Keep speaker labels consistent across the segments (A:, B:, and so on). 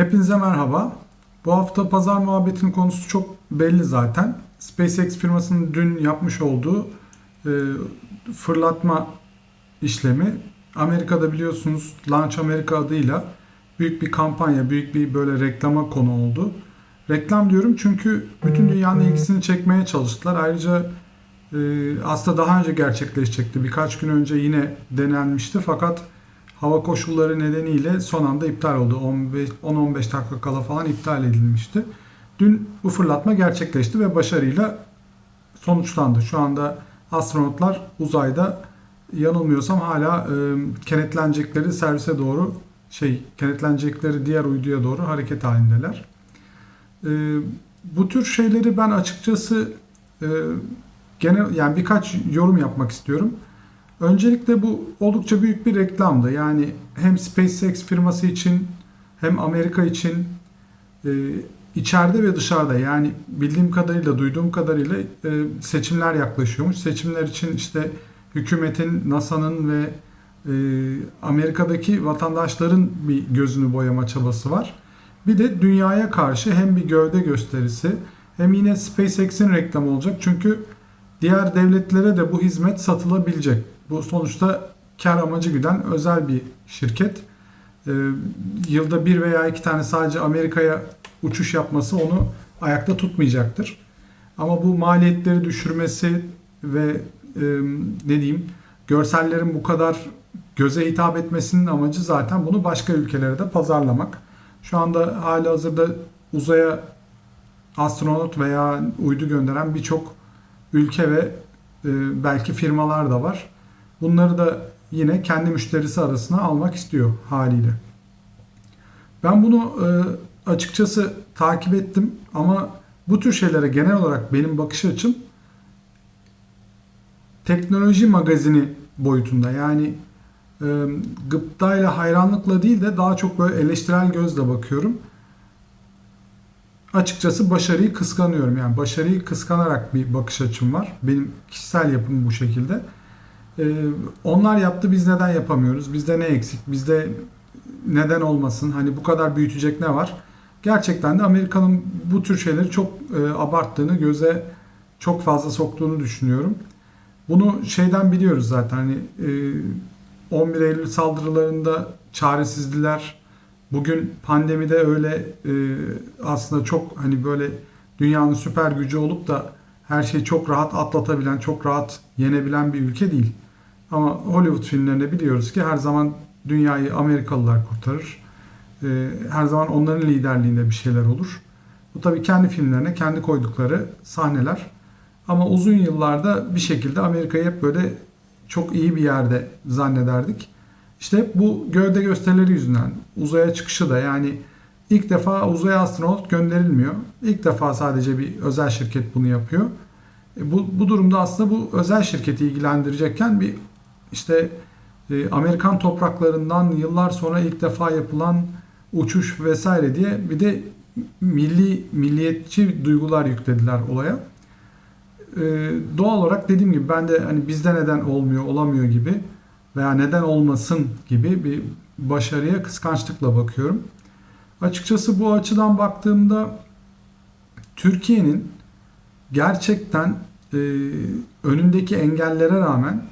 A: Hepinize merhaba. Bu hafta pazar muhabbetinin konusu çok belli zaten. SpaceX firmasının dün yapmış olduğu e, fırlatma işlemi Amerika'da biliyorsunuz Launch America adıyla büyük bir kampanya, büyük bir böyle reklama konu oldu. Reklam diyorum çünkü bütün dünyanın ilgisini çekmeye çalıştılar. Ayrıca e, aslında daha önce gerçekleşecekti. Birkaç gün önce yine denenmişti fakat hava koşulları nedeniyle son anda iptal oldu. 10-15 dakika kala falan iptal edilmişti. Dün bu fırlatma gerçekleşti ve başarıyla sonuçlandı. Şu anda astronotlar uzayda yanılmıyorsam hala e, kenetlenecekleri servise doğru şey kenetlenecekleri diğer uyduya doğru hareket halindeler. E, bu tür şeyleri ben açıkçası e, genel yani birkaç yorum yapmak istiyorum. Öncelikle bu oldukça büyük bir reklamdı. Yani hem SpaceX firması için hem Amerika için e, içeride ve dışarıda yani bildiğim kadarıyla duyduğum kadarıyla e, seçimler yaklaşıyormuş. Seçimler için işte hükümetin, NASA'nın ve e, Amerika'daki vatandaşların bir gözünü boyama çabası var. Bir de dünyaya karşı hem bir gövde gösterisi hem yine SpaceX'in reklamı olacak. Çünkü diğer devletlere de bu hizmet satılabilecek. Bu sonuçta kar amacı güden özel bir şirket. Ee, yılda bir veya iki tane sadece Amerika'ya uçuş yapması onu ayakta tutmayacaktır. Ama bu maliyetleri düşürmesi ve e, ne diyeyim görsellerin bu kadar göze hitap etmesinin amacı zaten bunu başka ülkelere de pazarlamak. Şu anda hali hazırda uzaya astronot veya uydu gönderen birçok ülke ve e, belki firmalar da var. Bunları da yine kendi müşterisi arasına almak istiyor haliyle. Ben bunu e, açıkçası takip ettim ama bu tür şeylere genel olarak benim bakış açım teknoloji magazini boyutunda. Yani e, gıptayla hayranlıkla değil de daha çok böyle eleştirel gözle bakıyorum. Açıkçası başarıyı kıskanıyorum. Yani başarıyı kıskanarak bir bakış açım var. Benim kişisel yapım bu şekilde. Ee, onlar yaptı biz neden yapamıyoruz? Bizde ne eksik? Bizde neden olmasın? Hani bu kadar büyütecek ne var? Gerçekten de Amerika'nın bu tür şeyleri çok e, abarttığını, göze çok fazla soktuğunu düşünüyorum. Bunu şeyden biliyoruz zaten. Hani e, 11 Eylül saldırılarında çaresizdiler. Bugün pandemide öyle e, aslında çok hani böyle dünyanın süper gücü olup da her şeyi çok rahat atlatabilen, çok rahat yenebilen bir ülke değil. Ama Hollywood filmlerinde biliyoruz ki her zaman dünyayı Amerikalılar kurtarır. Ee, her zaman onların liderliğinde bir şeyler olur. Bu tabii kendi filmlerine kendi koydukları sahneler. Ama uzun yıllarda bir şekilde Amerika'yı hep böyle çok iyi bir yerde zannederdik. İşte hep bu gövde gösterileri yüzünden uzaya çıkışı da yani ilk defa uzaya astronot gönderilmiyor. İlk defa sadece bir özel şirket bunu yapıyor. E, bu, bu durumda aslında bu özel şirketi ilgilendirecekken bir işte e, Amerikan topraklarından yıllar sonra ilk defa yapılan uçuş vesaire diye bir de milli milliyetçi duygular yüklediler olaya. E, doğal olarak dediğim gibi ben de hani bizde neden olmuyor, olamıyor gibi veya neden olmasın gibi bir başarıya kıskançlıkla bakıyorum. Açıkçası bu açıdan baktığımda Türkiye'nin gerçekten e, önündeki engellere rağmen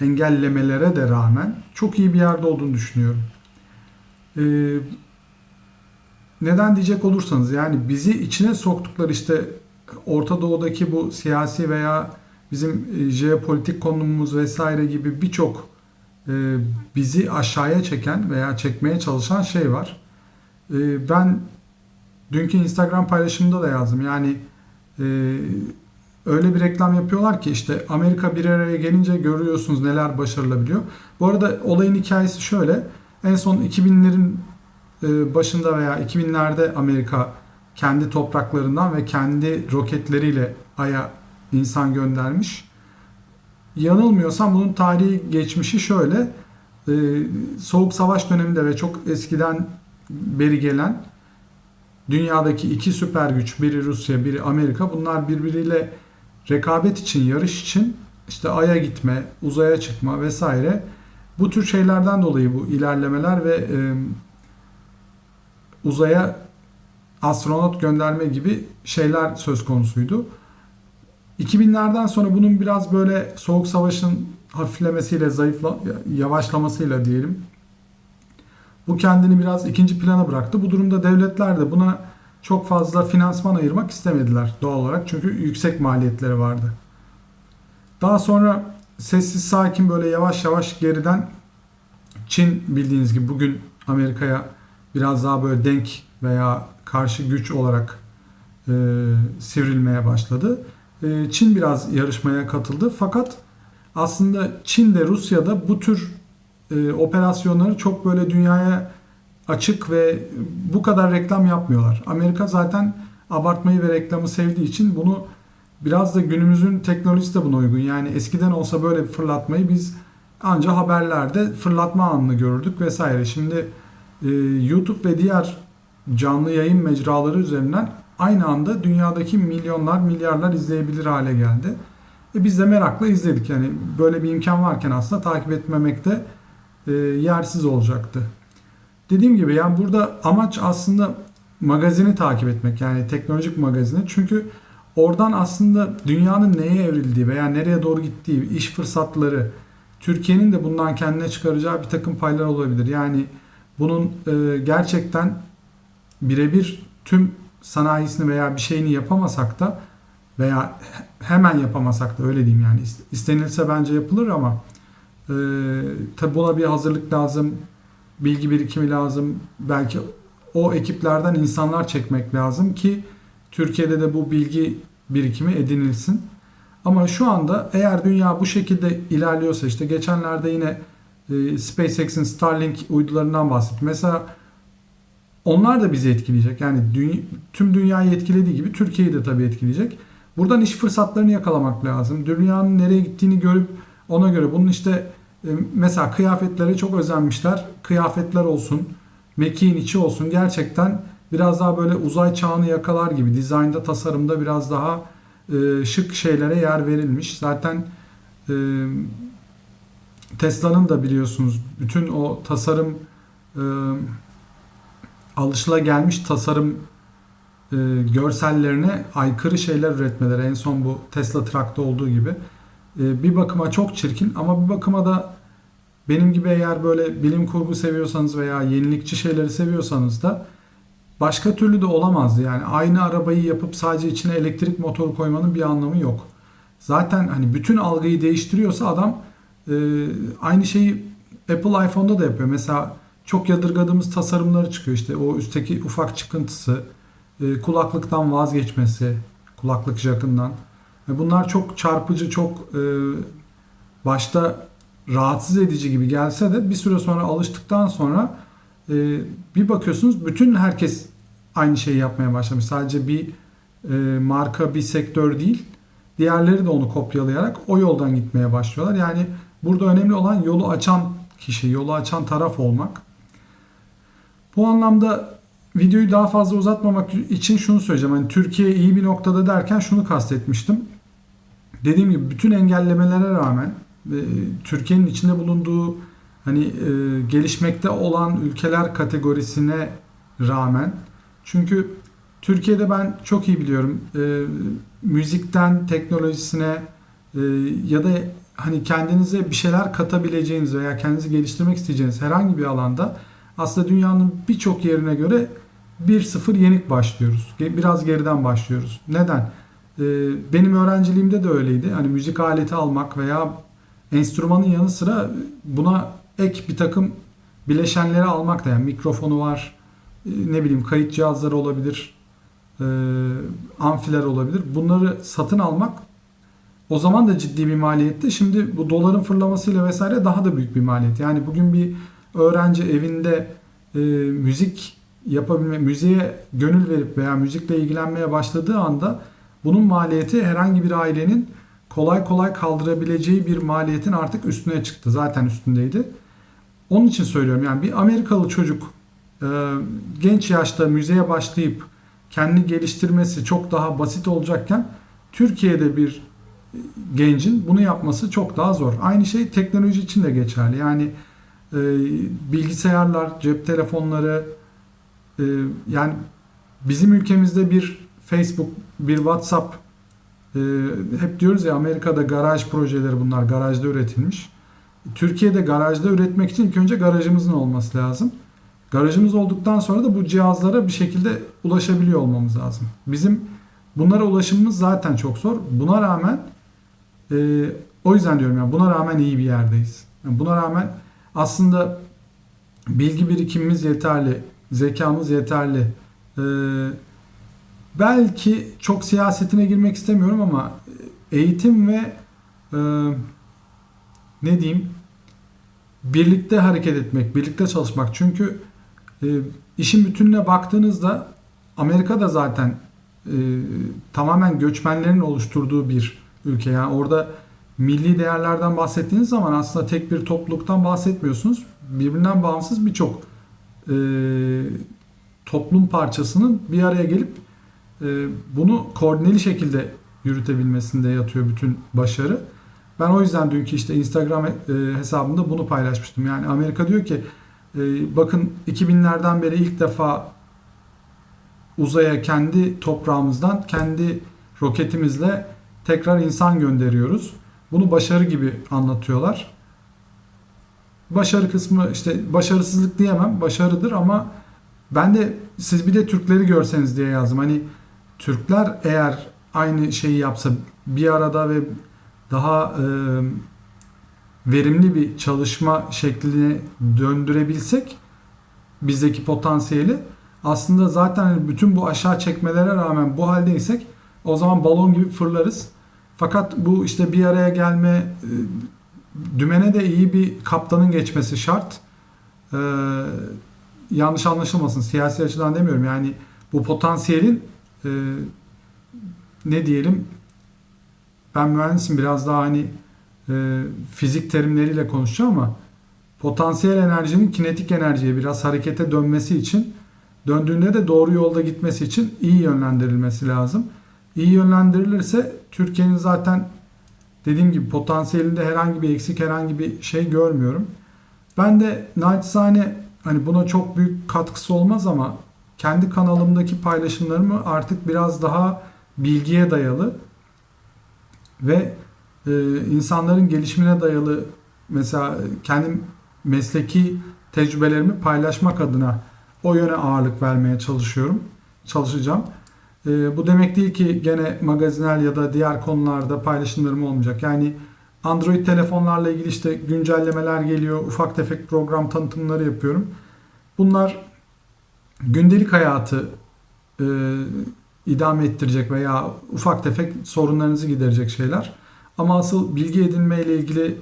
A: engellemelere de rağmen çok iyi bir yerde olduğunu düşünüyorum. Ee, neden diyecek olursanız yani bizi içine soktukları işte Orta Doğu'daki bu siyasi veya bizim e, jeopolitik konumumuz vesaire gibi birçok e, bizi aşağıya çeken veya çekmeye çalışan şey var. E, ben dünkü Instagram paylaşımında da yazdım. Yani e, öyle bir reklam yapıyorlar ki işte Amerika bir araya gelince görüyorsunuz neler başarılabiliyor. Bu arada olayın hikayesi şöyle. En son 2000'lerin e, başında veya 2000'lerde Amerika kendi topraklarından ve kendi roketleriyle Ay'a insan göndermiş. Yanılmıyorsam bunun tarihi geçmişi şöyle. E, Soğuk Savaş döneminde ve çok eskiden beri gelen dünyadaki iki süper güç, biri Rusya, biri Amerika. Bunlar birbiriyle rekabet için, yarış için işte Ay'a gitme, uzaya çıkma vesaire bu tür şeylerden dolayı bu ilerlemeler ve e, uzaya astronot gönderme gibi şeyler söz konusuydu. 2000'lerden sonra bunun biraz böyle soğuk savaşın hafiflemesiyle, zayıfla, yavaşlamasıyla diyelim. Bu kendini biraz ikinci plana bıraktı. Bu durumda devletler de buna çok fazla finansman ayırmak istemediler doğal olarak. Çünkü yüksek maliyetleri vardı. Daha sonra sessiz sakin böyle yavaş yavaş geriden Çin bildiğiniz gibi bugün Amerika'ya biraz daha böyle denk veya karşı güç olarak e, sivrilmeye başladı. E, Çin biraz yarışmaya katıldı. Fakat aslında Çin de Rusya da bu tür e, operasyonları çok böyle dünyaya açık ve bu kadar reklam yapmıyorlar. Amerika zaten abartmayı ve reklamı sevdiği için bunu biraz da günümüzün teknolojisi de buna uygun. Yani eskiden olsa böyle bir fırlatmayı biz anca haberlerde fırlatma anını görürdük vesaire. Şimdi e, YouTube ve diğer canlı yayın mecraları üzerinden aynı anda dünyadaki milyonlar, milyarlar izleyebilir hale geldi. E biz de merakla izledik. Yani böyle bir imkan varken aslında takip etmemek de e, yersiz olacaktı. Dediğim gibi yani burada amaç aslında magazini takip etmek yani teknolojik magazini. Çünkü oradan aslında dünyanın neye evrildiği veya nereye doğru gittiği, iş fırsatları, Türkiye'nin de bundan kendine çıkaracağı bir takım paylar olabilir. Yani bunun e, gerçekten birebir tüm sanayisini veya bir şeyini yapamasak da veya hemen yapamasak da öyle diyeyim yani istenilse bence yapılır ama e, tabi buna bir hazırlık lazım, bilgi birikimi lazım, belki o ekiplerden insanlar çekmek lazım ki Türkiye'de de bu bilgi birikimi edinilsin. Ama şu anda eğer dünya bu şekilde ilerliyorsa işte geçenlerde yine e, SpaceX'in Starlink uydularından bahsettim. Mesela onlar da bizi etkileyecek. Yani dünya, tüm dünyayı etkilediği gibi Türkiye'yi de tabii etkileyecek. Buradan iş fırsatlarını yakalamak lazım. Dünyanın nereye gittiğini görüp ona göre bunun işte mesela kıyafetlere çok özenmişler. Kıyafetler olsun, mekiğin içi olsun gerçekten biraz daha böyle uzay çağını yakalar gibi dizaynda, tasarımda biraz daha e, şık şeylere yer verilmiş. Zaten e, Tesla'nın da biliyorsunuz bütün o tasarım e, alışılagelmiş tasarım e, görsellerine aykırı şeyler üretmeleri en son bu Tesla Truck'ta olduğu gibi e, bir bakıma çok çirkin ama bir bakıma da benim gibi eğer böyle bilim kurgu seviyorsanız veya yenilikçi şeyleri seviyorsanız da başka türlü de olamazdı. Yani aynı arabayı yapıp sadece içine elektrik motoru koymanın bir anlamı yok. Zaten hani bütün algıyı değiştiriyorsa adam e, aynı şeyi Apple iPhone'da da yapıyor. Mesela çok yadırgadığımız tasarımları çıkıyor. İşte o üstteki ufak çıkıntısı, e, kulaklıktan vazgeçmesi, kulaklık jackından. Bunlar çok çarpıcı, çok e, başta rahatsız edici gibi gelse de bir süre sonra alıştıktan sonra e, bir bakıyorsunuz bütün herkes aynı şeyi yapmaya başlamış. Sadece bir e, marka, bir sektör değil. Diğerleri de onu kopyalayarak o yoldan gitmeye başlıyorlar. Yani burada önemli olan yolu açan kişi, yolu açan taraf olmak. Bu anlamda videoyu daha fazla uzatmamak için şunu söyleyeceğim. Hani Türkiye iyi bir noktada derken şunu kastetmiştim. Dediğim gibi bütün engellemelere rağmen e, Türkiye'nin içinde bulunduğu hani e, gelişmekte olan ülkeler kategorisine rağmen çünkü Türkiye'de ben çok iyi biliyorum e, müzikten teknolojisine e, ya da hani kendinize bir şeyler katabileceğiniz veya kendinizi geliştirmek isteyeceğiniz herhangi bir alanda aslında dünyanın birçok yerine göre 1-0 yenik başlıyoruz. Biraz geriden başlıyoruz. Neden? Ee, benim öğrenciliğimde de öyleydi. Hani müzik aleti almak veya enstrümanın yanı sıra buna ek bir takım bileşenleri almak da yani mikrofonu var, e, ne bileyim kayıt cihazları olabilir, e, amfiler olabilir. Bunları satın almak o zaman da ciddi bir maliyetti. Şimdi bu doların fırlamasıyla vesaire daha da büyük bir maliyet. Yani bugün bir öğrenci evinde e, müzik yapabilme, müziğe gönül verip veya müzikle ilgilenmeye başladığı anda bunun maliyeti herhangi bir ailenin kolay kolay kaldırabileceği bir maliyetin artık üstüne çıktı. Zaten üstündeydi. Onun için söylüyorum yani bir Amerikalı çocuk e, genç yaşta müziğe başlayıp kendini geliştirmesi çok daha basit olacakken Türkiye'de bir gencin bunu yapması çok daha zor. Aynı şey teknoloji için de geçerli. Yani e, bilgisayarlar, cep telefonları, e, yani bizim ülkemizde bir Facebook, bir WhatsApp e, hep diyoruz ya Amerika'da garaj projeleri bunlar garajda üretilmiş. Türkiye'de garajda üretmek için ilk önce garajımızın olması lazım. Garajımız olduktan sonra da bu cihazlara bir şekilde ulaşabiliyor olmamız lazım. Bizim bunlara ulaşımımız zaten çok zor. Buna rağmen e, o yüzden diyorum yani buna rağmen iyi bir yerdeyiz. Yani buna rağmen aslında bilgi birikimimiz yeterli, zekamız yeterli. E, belki çok siyasetine girmek istemiyorum ama eğitim ve e, ne diyeyim birlikte hareket etmek, birlikte çalışmak. Çünkü e, işin bütününe baktığınızda Amerika da zaten e, tamamen göçmenlerin oluşturduğu bir ülke. Yani orada milli değerlerden bahsettiğiniz zaman aslında tek bir topluluktan bahsetmiyorsunuz. Birbirinden bağımsız birçok e, toplum parçasının bir araya gelip e, bunu koordineli şekilde yürütebilmesinde yatıyor bütün başarı. Ben o yüzden dünkü işte Instagram e, hesabımda bunu paylaşmıştım. Yani Amerika diyor ki e, bakın 2000'lerden beri ilk defa uzaya kendi toprağımızdan kendi roketimizle tekrar insan gönderiyoruz. Bunu başarı gibi anlatıyorlar. Başarı kısmı işte başarısızlık diyemem, başarıdır ama ben de siz bir de Türkleri görseniz diye yazdım. Hani Türkler eğer aynı şeyi yapsa bir arada ve daha e, verimli bir çalışma şekline döndürebilsek bizdeki potansiyeli aslında zaten hani bütün bu aşağı çekmelere rağmen bu haldeysek o zaman balon gibi fırlarız. Fakat bu işte bir araya gelme e, dümene de iyi bir kaptanın geçmesi şart. Ee, yanlış anlaşılmasın siyasi açıdan demiyorum yani bu potansiyelin e, ne diyelim ben mühendisim biraz daha hani e, fizik terimleriyle konuşacağım ama potansiyel enerjinin kinetik enerjiye biraz harekete dönmesi için döndüğünde de doğru yolda gitmesi için iyi yönlendirilmesi lazım. İyi yönlendirilirse Türkiye'nin zaten dediğim gibi potansiyelinde herhangi bir eksik herhangi bir şey görmüyorum. Ben de naçizane hani buna çok büyük katkısı olmaz ama kendi kanalımdaki paylaşımlarımı artık biraz daha bilgiye dayalı ve e, insanların gelişimine dayalı mesela kendim mesleki tecrübelerimi paylaşmak adına o yöne ağırlık vermeye çalışıyorum. Çalışacağım. E, bu demek değil ki gene magazinel ya da diğer konularda paylaşımlarım olmayacak. Yani Android telefonlarla ilgili işte güncellemeler geliyor. Ufak tefek program tanıtımları yapıyorum. Bunlar gündelik hayatı e, idame ettirecek veya ufak tefek sorunlarınızı giderecek şeyler. Ama asıl bilgi edinme ile ilgili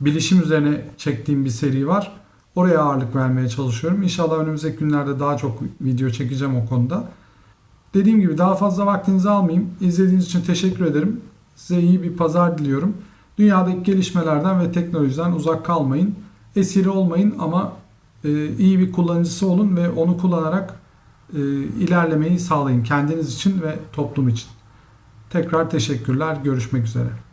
A: bilişim üzerine çektiğim bir seri var. Oraya ağırlık vermeye çalışıyorum. İnşallah önümüzdeki günlerde daha çok video çekeceğim o konuda. Dediğim gibi daha fazla vaktinizi almayayım. İzlediğiniz için teşekkür ederim. Size iyi bir pazar diliyorum. Dünyadaki gelişmelerden ve teknolojiden uzak kalmayın. Esiri olmayın ama iyi bir kullanıcısı olun ve onu kullanarak e, ilerlemeyi sağlayın kendiniz için ve toplum için. Tekrar teşekkürler. Görüşmek üzere.